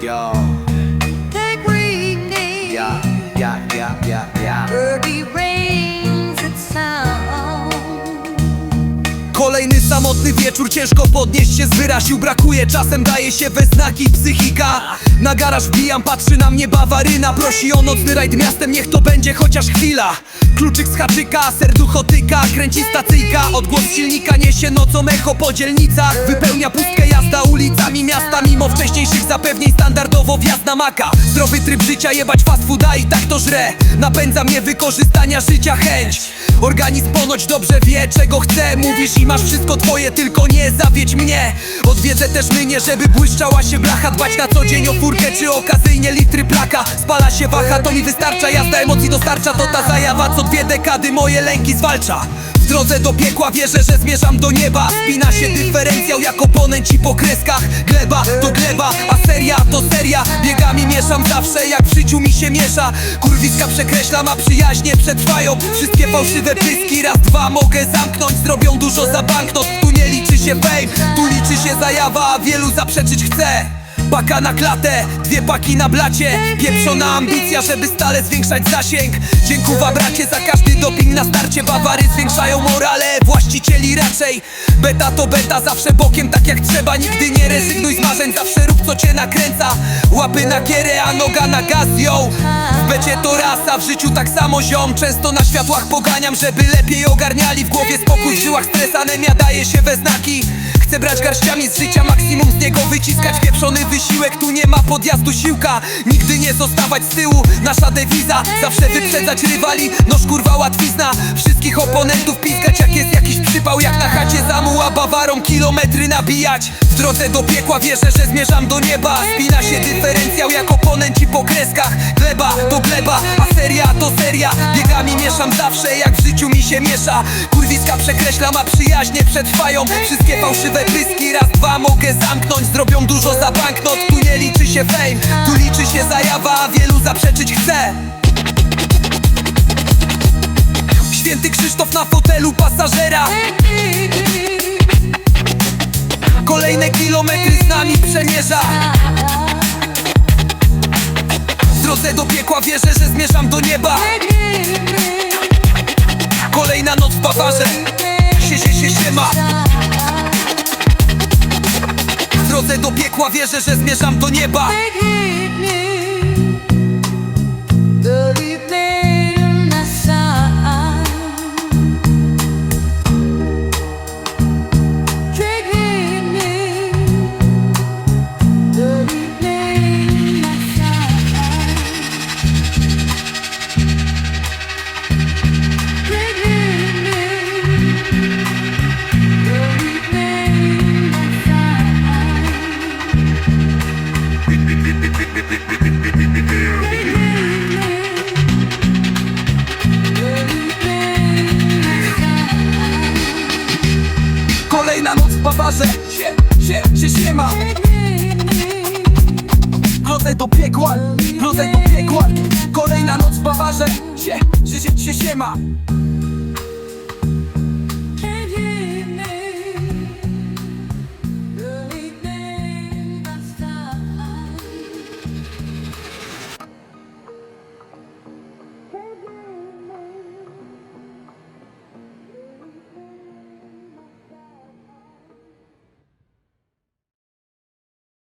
Yo, samotny wieczór, ciężko podnieść się z wyraził Brakuje. Czasem, daje się we znaki psychika. Na garaż wbijam, patrzy na mnie Bawaryna. Prosi o nocny rajd miastem, niech to będzie chociaż chwila. Kluczyk z haczyka, serducho tyka, kręci stacyjka Odgłos silnika niesie nocą echo po dzielnicach. Wypełnia pustkę jazda ulicami miasta Mimo wcześniejszych zapewnień standardowo wjazd na maka. Zdrowy tryb życia, jebać fast fooda i tak to żre. Napędza mnie wykorzystania życia chęć Organizm ponoć dobrze wie czego chce. Mówisz i masz wszystko twoje, tylko nie zawiedź mnie. Odwiedzę też mynie, żeby błyszczała się blacha. Dbać na co dzień o furkę czy okazyjnie litry plaka. Spala się waha, to mi wystarcza. Jazda emocji dostarcza, to ta zajawa. Co dwie dekady moje lęki zwalcza. W drodze do piekła wierzę, że zmierzam do nieba. Spina się dyferencjał jak oponenci po kreskach. Gleba to gleba, a seria to seria. Biegami mieszam zawsze jak w życiu mi się miesza. Kurwiska przekreślam, a przyjaźnie przetrwają. Wszystkie fałszywe pyski, raz dwa mogę zamknąć. Zrobią dużo za banknot, tu nie liczy się fame Tu liczy się zajawa, a wielu zaprzeczyć chce Paka na klatę, dwie paki na blacie. Pieprzona ambicja, żeby stale zwiększać zasięg. Dziękuwa bracie za każdy doping na starcie. Bawary zwiększają morale właścicieli raczej Beta to beta, zawsze bokiem tak jak trzeba. Nigdy nie rezygnuj z marzeń, zawsze rób co cię nakręca. Łapy na kierę, a noga na gaz, yo. W becie to rasa, w życiu tak samo ziom. Często na światłach poganiam, żeby lepiej ogarniali. W głowie spokój, w żyłach stres, anemia daje się we znaki. Chcę brać garściami z życia, maksimum z niego wyciskać. Pieprzony wysiłek, tu nie ma podjazdu siłka. Nigdy nie zostawać z tyłu, nasza dewiza. Zawsze wyprzedzać rywali, noż kurwa łatwizna. Wszystkich oponentów piskać jak jest jakiś przypał Jak bawarą kilometry nabijać. W drodze do piekła wierzę, że zmierzam do nieba. Spina się dyferencjał jak oponenci po kreskach. Gleba to gleba, a seria to seria. Biegami mieszam zawsze jak w życiu mi się miesza. Kurwiska przekreślam, a przyjaźnie przetrwają. Wszystkie fałszywe pyski, raz dwa mogę zamknąć. Zrobią dużo za banknot, tu nie liczy się fame Tu liczy się zajawa, a wielu zaprzeczyć chce Święty Krzysztof na fotelu pasażera. Kolejne kilometry z nami przemierza. W drodze do piekła wierzę, że zmierzam do nieba. Kolejna noc w bawarze się, się, się, się ma. W drodze do piekła wierzę, że zmierzam do nieba Kolejna noc bawarze. Się, się, się, się ma drodze do piekła, drodze do piekła. Kolejna noc bawarze. Się, się, się, się, się ma